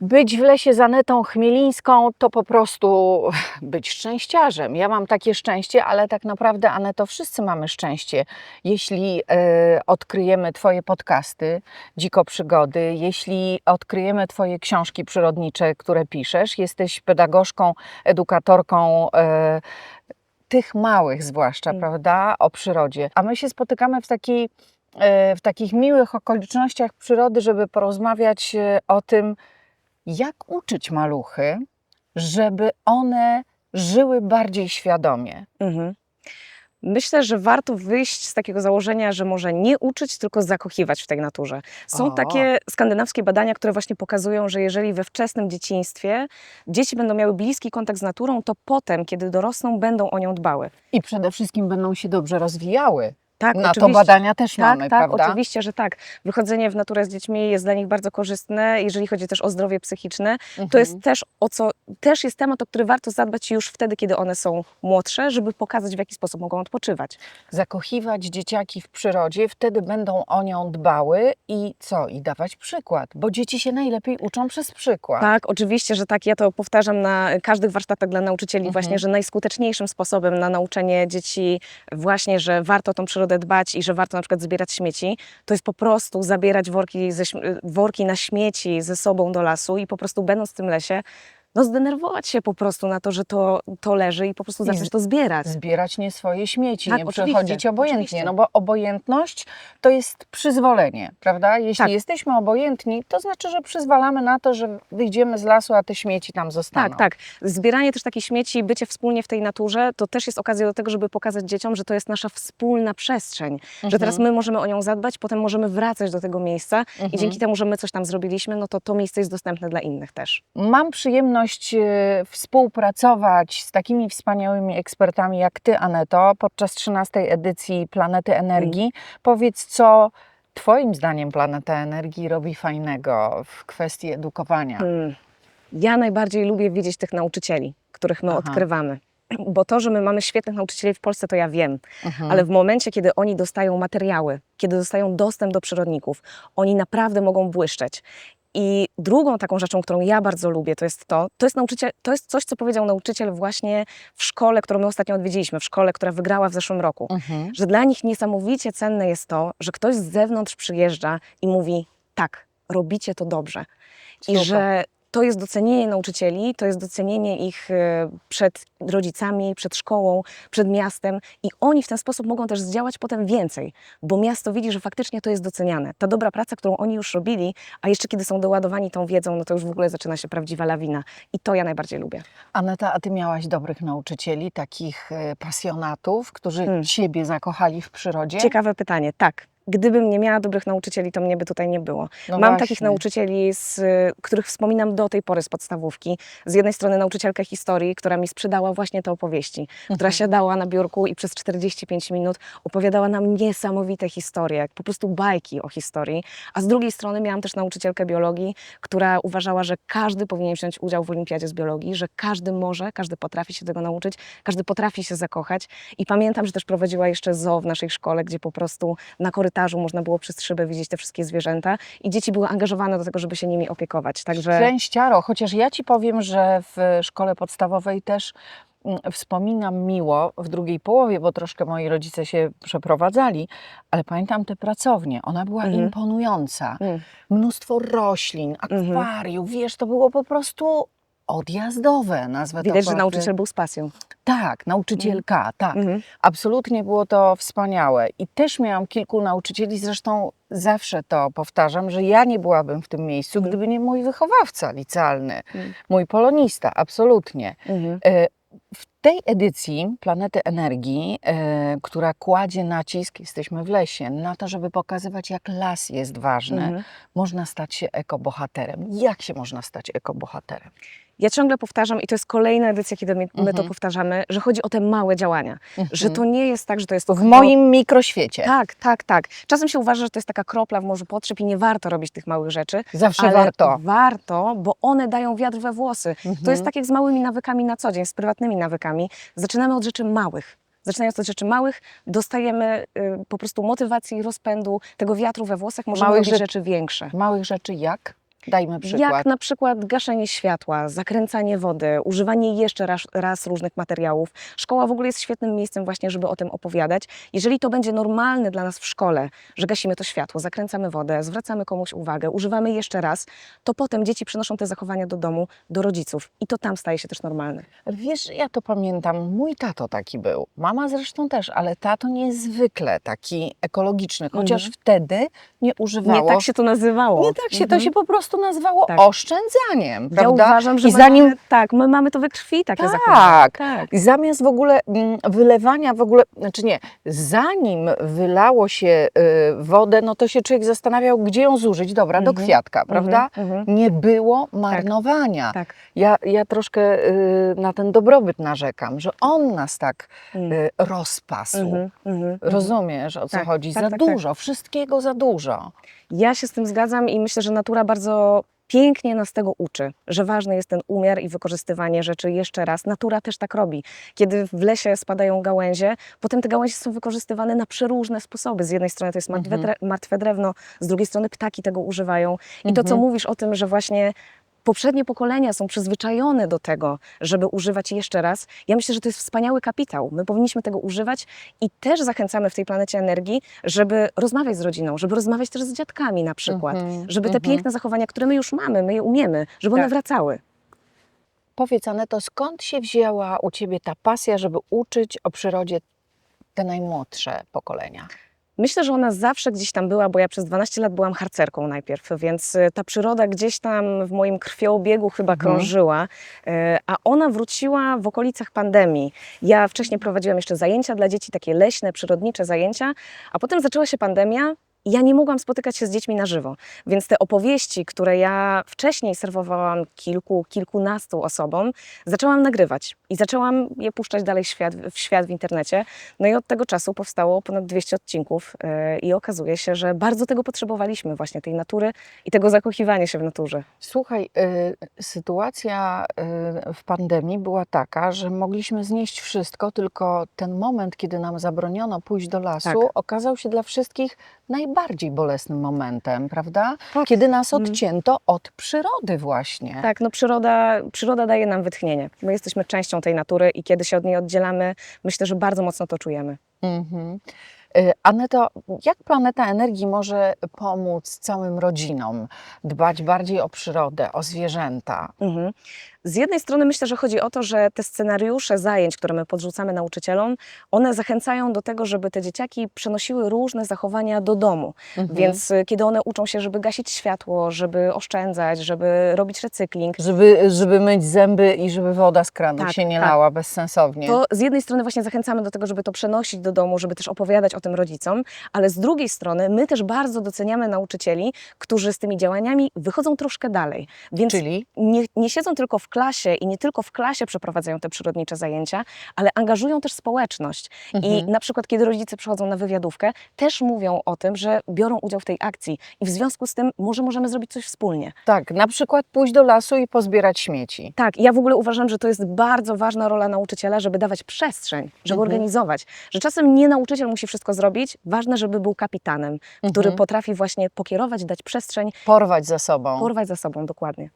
Być w lesie z Anetą Chmielińską to po prostu być szczęściarzem. Ja mam takie szczęście, ale tak naprawdę, Aneto, wszyscy mamy szczęście. Jeśli e, odkryjemy Twoje podcasty, Dziko Przygody, jeśli odkryjemy Twoje książki przyrodnicze, które piszesz, jesteś pedagogzką, edukatorką. E, tych małych zwłaszcza, Mm. prawda, o przyrodzie. A my się spotykamy w takiej w takich miłych okolicznościach przyrody, żeby porozmawiać e, o tym, jak uczyć maluchy, żeby one żyły bardziej świadomie. Mhm. Myślę, że warto wyjść z takiego założenia, że może nie uczyć, tylko zakochiwać w tej naturze. Są O. takie skandynawskie badania, które właśnie pokazują, że jeżeli we wczesnym dzieciństwie dzieci będą miały bliski kontakt z naturą, to potem, kiedy dorosną, będą o nią dbały. I przede wszystkim będą się dobrze rozwijały. Tak, Na to oczywiście. badania też Tak, mamy, tak, prawda? oczywiście, że tak. Wychodzenie w naturę z dziećmi jest dla nich bardzo korzystne, jeżeli chodzi też o zdrowie psychiczne. To Mhm. jest też o co, też jest temat, o który warto zadbać już wtedy, kiedy one są młodsze, żeby pokazać, w jaki sposób mogą odpoczywać. zakochiwać dzieciaki w przyrodzie, wtedy będą o nią dbały i co? I dawać przykład, bo dzieci się najlepiej uczą przez przykład. Tak, oczywiście, że tak. Ja to powtarzam na każdych warsztatach dla nauczycieli Mhm. właśnie, że najskuteczniejszym sposobem na nauczenie dzieci właśnie, że warto tą przyrodę dbać i że warto na przykład zbierać śmieci, to jest po prostu zabierać worki, ze, worki na śmieci ze sobą do lasu i po prostu będąc w tym lesie, no zdenerwować się po prostu na to, że to, to leży i po prostu zacząć to zbierać. Zbierać nie swoje śmieci, Tak, nie przechodzić obojętnie, oczywiście. no bo obojętność to jest przyzwolenie, prawda? Jeśli Tak. jesteśmy obojętni, to znaczy, że przyzwalamy na to, że wyjdziemy z lasu, a te śmieci tam zostaną. Tak, tak. Zbieranie też takich śmieci, bycie wspólnie w tej naturze, to też jest okazja do tego, żeby pokazać dzieciom, że to jest nasza wspólna przestrzeń. Że teraz my możemy o nią zadbać, potem możemy wracać do tego miejsca Mhm. i dzięki temu, że my coś tam zrobiliśmy, no to to miejsce jest dostępne dla innych też. Mam przyjemność e, współpracować z takimi wspaniałymi ekspertami jak Ty, Aneto, podczas 13 edycji Planety Energii. Powiedz, co Twoim zdaniem Planeta Energii robi fajnego w kwestii edukowania? Hmm. Ja najbardziej lubię widzieć tych nauczycieli, których my Aha. odkrywamy. Bo to, że my mamy świetnych nauczycieli w Polsce, to ja wiem. Mhm. Ale w momencie, kiedy oni dostają materiały, kiedy dostają dostęp do przyrodników, oni naprawdę mogą błyszczeć. I drugą taką rzeczą, którą ja bardzo lubię, to jest to, to jest, nauczyciel, to jest coś, co powiedział nauczyciel właśnie w szkole, którą my ostatnio odwiedziliśmy, w szkole, która wygrała w zeszłym roku. Mhm. Że dla nich niesamowicie cenne jest to, że ktoś z zewnątrz przyjeżdża i mówi: tak, robicie to dobrze. I Super. że to jest docenienie nauczycieli, to jest docenienie ich e, przed rodzicami, przed szkołą, przed miastem i oni w ten sposób mogą też zdziałać potem więcej, bo miasto widzi, że faktycznie to jest doceniane. Ta dobra praca, którą oni już robili, a jeszcze kiedy są doładowani tą wiedzą, no to już w ogóle zaczyna się prawdziwa lawina. I to ja najbardziej lubię. Aneta, a Ty miałaś dobrych nauczycieli, takich e, pasjonatów, którzy Hmm. Ciebie zakochali w przyrodzie? Ciekawe pytanie. Tak. Gdybym nie miała dobrych nauczycieli, to mnie by tutaj nie było. No Mam właśnie. takich nauczycieli, z, których wspominam do tej pory z podstawówki. Z jednej strony nauczycielkę historii, która mi sprzedała właśnie te opowieści, która Mhm. siadała na biurku i przez 45 minut opowiadała nam niesamowite historie, po prostu bajki o historii. A z drugiej strony miałam też nauczycielkę biologii, która uważała, że każdy powinien wziąć udział w olimpiadzie z biologii, że każdy może, każdy potrafi się tego nauczyć, każdy potrafi się zakochać. I pamiętam, że też prowadziła jeszcze zoo w naszej szkole, gdzie po prostu na korytarzu można było przez szybę widzieć te wszystkie zwierzęta i dzieci były angażowane do tego, żeby się nimi opiekować. Także Szczęściaro, chociaż ja Ci powiem, że w szkole podstawowej też mm, wspominam miło w drugiej połowie, bo troszkę moi rodzice się przeprowadzali, ale pamiętam tę pracownię. Ona była Mhm. imponująca. Mm. Mnóstwo roślin, Mhm. akwariów, wiesz, to było po prostu odjazdowe, nazwę widać, to że nauczyciel był z pasją. Tak, nauczycielka, tak. Mhm. Absolutnie było to wspaniałe. I też miałam kilku nauczycieli, zresztą zawsze to powtarzam, że ja nie byłabym w tym miejscu, Mhm. gdyby nie mój wychowawca licealny, Mhm. mój polonista, absolutnie. Mhm. E, W tej edycji Planety Energii, e, która kładzie nacisk, jesteśmy w lesie, na to, żeby pokazywać, jak las jest ważny, Mhm. można stać się ekobohaterem. Jak się można stać ekobohaterem? Ja ciągle powtarzam, i to jest kolejna edycja, kiedy my, my to Mhm. powtarzamy, że chodzi o te małe działania. Że Mhm. to nie jest tak, że to jest w tylko- moim mikroświecie. Tak, tak, tak. Czasem się uważa, że to jest taka kropla w morzu potrzeb i nie warto robić tych małych rzeczy. Zawsze ale warto. Warto, bo one dają wiatr we włosy. To Mhm. jest tak jak z małymi nawykami na co dzień, z prywatnymi nawykami. Zaczynamy od rzeczy małych. Zaczynając od rzeczy małych, dostajemy y, po prostu motywacji, rozpędu, tego wiatru we włosach, możemy Małych robić rzeczy- rzeczy większe. Małych rzeczy jak? Dajmy przykład. Jak na przykład gaszenie światła, zakręcanie wody, używanie jeszcze raz, raz różnych materiałów. Szkoła w ogóle jest świetnym miejscem właśnie, żeby o tym opowiadać. Jeżeli to będzie normalne dla nas w szkole, że gasimy to światło, zakręcamy wodę, zwracamy komuś uwagę, używamy jeszcze raz, to potem dzieci przenoszą te zachowania do domu, do rodziców i to tam staje się też normalne. Wiesz, ja to pamiętam, mój tato taki był, mama zresztą też, ale tato niezwykle taki ekologiczny, chociaż Mhm. wtedy nie używało. Nie tak się to nazywało. Nie tak się, to Mhm. się po prostu nazywało Tak. oszczędzaniem, Ja prawda? uważam, że I zanim- mamy, tak, my mamy to we krwi takie Tak. zachowania. Tak. I Zamiast w ogóle mm, wylewania, w ogóle, znaczy nie, zanim wylało się y, wodę, no to się człowiek zastanawiał, gdzie ją zużyć. Dobra, do Mhm. kwiatka, prawda? Mhm, mhm. Nie było marnowania. Tak. Ja, ja troszkę y, na ten dobrobyt narzekam, że on nas tak Mm. y, rozpasł. Mhm, mhm, mhm. Rozumiesz, o co Tak, chodzi? tak, za tak, tak. dużo, wszystkiego za dużo. Ja się z tym zgadzam i myślę, że natura bardzo pięknie nas tego uczy, że ważny jest ten umiar i wykorzystywanie rzeczy jeszcze raz. Natura też tak robi. Kiedy w lesie spadają gałęzie, potem te gałęzie są wykorzystywane na przeróżne sposoby. Z jednej strony to jest martwe, Mhm. drewno, z drugiej strony ptaki tego używają. I to, co Mhm. mówisz o tym, że właśnie poprzednie pokolenia są przyzwyczajone do tego, żeby używać jeszcze raz, ja myślę, że to jest wspaniały kapitał. My powinniśmy tego używać i też zachęcamy w tej planecie energii, żeby rozmawiać z rodziną, żeby rozmawiać też z dziadkami na przykład, Mhm, żeby te mhm. piękne zachowania, które my już mamy, my je umiemy, żeby one Tak. wracały. Powiedz, Aneto, skąd się wzięła u Ciebie ta pasja, żeby uczyć o przyrodzie te najmłodsze pokolenia? Myślę, że ona zawsze gdzieś tam była, bo ja przez 12 lat byłam harcerką najpierw, więc y, ta przyroda gdzieś tam w moim krwioobiegu chyba Mhm. krążyła, y, a ona wróciła w okolicach pandemii. Ja wcześniej prowadziłam jeszcze zajęcia dla dzieci, takie leśne, przyrodnicze zajęcia, a potem zaczęła się pandemia. Ja nie mogłam spotykać się z dziećmi na żywo, więc te opowieści, które ja wcześniej serwowałam kilku, kilkunastu osobom, zaczęłam nagrywać i zaczęłam je puszczać dalej w świat, w świat w internecie. No i od tego czasu powstało ponad 200 odcinków yy, i okazuje się, że bardzo tego potrzebowaliśmy, właśnie tej natury i tego zakochiwania się w naturze. Słuchaj, y, sytuacja y, w pandemii była taka, że mogliśmy znieść wszystko, tylko ten moment, kiedy nam zabroniono pójść do lasu, Tak. okazał się dla wszystkich najbardziej bolesnym momentem, prawda? Tak. Kiedy nas Mm. odcięto od przyrody właśnie. Tak, no przyroda, przyroda daje nam wytchnienie. My jesteśmy częścią tej natury i kiedy się od niej oddzielamy, myślę, że bardzo mocno to czujemy. Mhm. Y, Aneto, jak Planeta Energii może pomóc całym rodzinom dbać bardziej o przyrodę, o zwierzęta? Mhm. Z jednej strony myślę, że chodzi o to, że te scenariusze zajęć, które my podrzucamy nauczycielom, one zachęcają do tego, żeby te dzieciaki przenosiły różne zachowania do domu. Mhm. Więc y, kiedy one uczą się, żeby gasić światło, żeby oszczędzać, żeby robić recykling, Żeby, żeby myć zęby i żeby woda z kranu Tak, się nie tak. lała bezsensownie. to z jednej strony właśnie zachęcamy do tego, żeby to przenosić do domu, żeby też opowiadać o tym rodzicom, ale z drugiej strony my też bardzo doceniamy nauczycieli, którzy z tymi działaniami wychodzą troszkę dalej. Więc Czyli? nie, nie siedzą tylko w klasie i nie tylko w klasie przeprowadzają te przyrodnicze zajęcia, ale angażują też społeczność. I Mhm. na przykład, kiedy rodzice przychodzą na wywiadówkę, też mówią o tym, że biorą udział w tej akcji i w związku z tym może możemy zrobić coś wspólnie. Tak, na przykład pójść do lasu i pozbierać śmieci. Tak, ja w ogóle uważam, że to jest bardzo ważna rola nauczyciela, żeby dawać przestrzeń, żeby Mhm. organizować. Że czasem nie nauczyciel musi wszystko zrobić, ważne, żeby był kapitanem, który Mhm. potrafi właśnie pokierować, dać przestrzeń, Porwać za sobą. porwać za sobą dokładnie.